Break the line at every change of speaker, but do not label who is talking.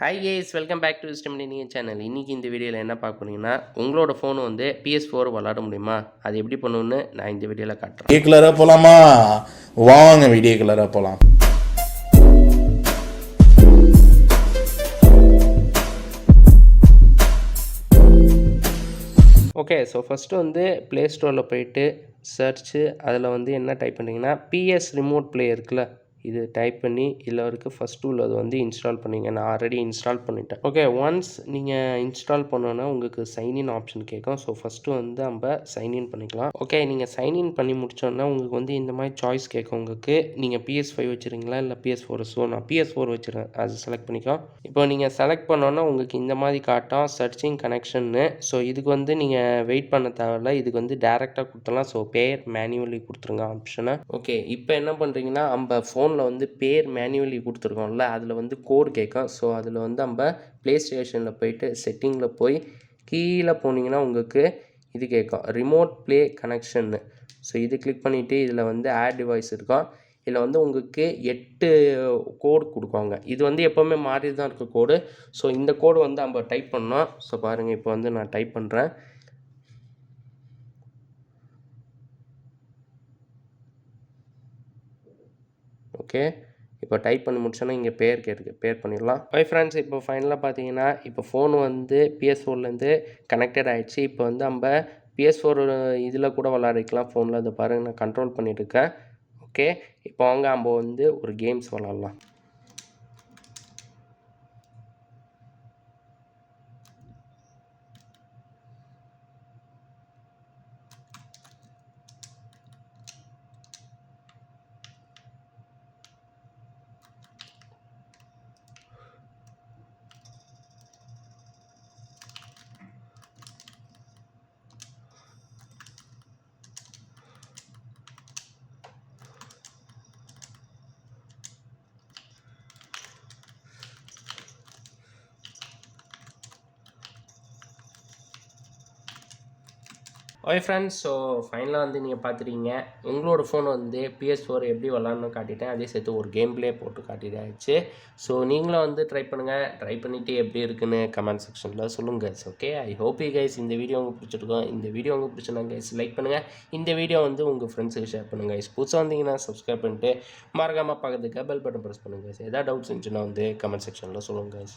Hi guys welcome back to ஸ்டெமினிய channel இன்றைக்கி இந்த வீடியோவில் என்ன பார்க்க போறீங்கன்னா உங்களோட ஃபோன் வந்து பிஎஸ் ஃபோர் விளாட முடியுமா? அது எப்படி பண்ணணும்னு நான் இந்த வீடியோவில் காட்டுறேன்.
வீடியோ கலராக போகலாமா வாங்க வீடியோ கலராக போகலாம்
ஓகே ஸோ ஃபஸ்ட்டு வந்து ப்ளே ஸ்டோரில் போயிட்டு சர்ச்சு அதில் வந்து என்ன டைப் பண்ணிங்கன்னா பிஎஸ் ரிமோட் ப்ளே இருக்குல்ல? இது டைப் பண்ணி இதில் இருக்க ஃபஸ்ட்டு உள்ளது வந்து இன்ஸ்டால் பண்ணிங்க. நான் ஆல்ரெடி இன்ஸ்டால் பண்ணிட்டேன். ஓகே ஒன்ஸ் நீங்கள் இன்ஸ்டால் பண்ணோன்னா உங்களுக்கு சைன்இன் ஆப்ஷன் கேட்கும். ஸோ ஃபஸ்ட்டு வந்து நம்ம சைன்இன் பண்ணிக்கலாம். ஓகே நீங்கள் சைன்இன் பண்ணி முடிச்சோன்னா உங்களுக்கு வந்து இந்த மாதிரி சாய்ஸ் கேட்கும். உங்களுக்கு நீங்கள் பிஎஸ் ஃபைவ் வச்சுருங்களா இல்லை பிஎஸ் ஃபோர் ஸோ நான் பிஎஸ் ஃபோர் வச்சுருக்கேன். அது செலக்ட் பண்ணிக்கோ. இப்போ நீங்கள் செலக்ட் பண்ணோன்னா உங்களுக்கு இந்த மாதிரி காட்டும். சர்ச்சிங் கனெக்ஷன்னு ஸோ இதுக்கு வந்து நீங்கள் வெயிட் பண்ண தேவையில்ல. இதுக்கு வந்து டேரெக்டாக கொடுத்துடலாம். ஸோ பேர் மேனுவலி கொடுத்துருங்க ஆப்ஷனை ஓகே இப்போ என்ன பண்ணுறீங்கன்னா நம்ம ஃபோனில் வந்து பேர் மேனுவலி கொடுத்துருக்கோம்ல அதில் வந்து கோடு கேட்கும். ஸோ அதில் வந்து நம்ம ப்ளே ஸ்டேஷனில் போயிட்டு செட்டிங்கில் போய் கீழே போனீங்கன்னா உங்களுக்கு இது கேட்கும். ரிமோட் ப்ளே கனெக்ஷன்னு ஸோ இது கிளிக் பண்ணிவிட்டு இதில் வந்து ஆட் டிவைஸ் இருக்கும். இதில் வந்து உங்களுக்கு எட்டு கோடு கொடுக்குவாங்க. இது வந்து எப்போவுமே மாறி தான் இருக்க கோடு ஸோ இந்த கோடு வந்து நம்ம டைப் பண்ணோம் ஸோ பாருங்கள் இப்போ வந்து நான் டைப் பண்ணுறேன் ஓகே? இப்போ டைப் பண்ணி முடிச்சோன்னா இங்கே பேர் கேட்டு பேர் பண்ணிடலாம். ஓய் ஃப்ரெண்ட்ஸ் இப்போ ஃபைனலாக பார்த்தீங்கன்னா இப்போ ஃபோன் வந்து பிஎஸ் ஃபோர்லேருந்து கனெக்டட் ஆகிடுச்சு இப்போ வந்து நம்ம பிஎஸ் ஃபோர் இதில் கூட விளாடிக்கலாம் ஃபோனில் அதை பாருங்கள் நான் கண்ட்ரோல் பண்ணிட்டு இருக்கேன். ஓகே? இப்போ வாங்க நம்ம வந்து ஒரு கேம்ஸ் விளாட்லாம் ஓய் ஃப்ரெண்ட்ஸ் ஸோ ஃபைனலாக வந்து நீங்கள் பார்த்துருக்கீங்க உங்களோட ஃபோன் வந்து பிஎஸ் ஃபோர் எப்படி விளாட்ணும்னு காட்டிட்டேன். அதே சேர்த்து ஒரு கேம் பிளே போட்டு காட்டிட்டாச்சு. ஸோ நீங்களும் வந்து ட்ரை பண்ணுங்கள் ட்ரை பண்ணிவிட்டு எப்படி இருக்குன்னு கமெண்ட் செக்ஷனில் சொல்லுங்கள் okay I hope you guys இந்த வீடியோ உங்களுக்கு பிடிச்சிருக்கோம். இந்த வீடியோ உங்களுக்கு பிடிச்சிருந்தாங்க கைஸ் லைக் பண்ணுங்கள் இந்த வீடியோ வந்து உங்கள் ஃப்ரெண்ட்ஸுக்கு ஷேர் பண்ணுங்கள் கைஸ் புதுசாக வந்தீங்கன்னா சப்ஸ்கிரைப் பண்ணிட்டு மறக்காமல் பக்கத்துக்கு பெல் பட்டன் ப்ரெஸ் பண்ணுங்கள் கைஸ் எதாவது டவுட்ஸ் இருந்துச்சுன்னா வந்து கமெண்ட் செக்ஷனில் சொல்லுங்கள் கைஸ்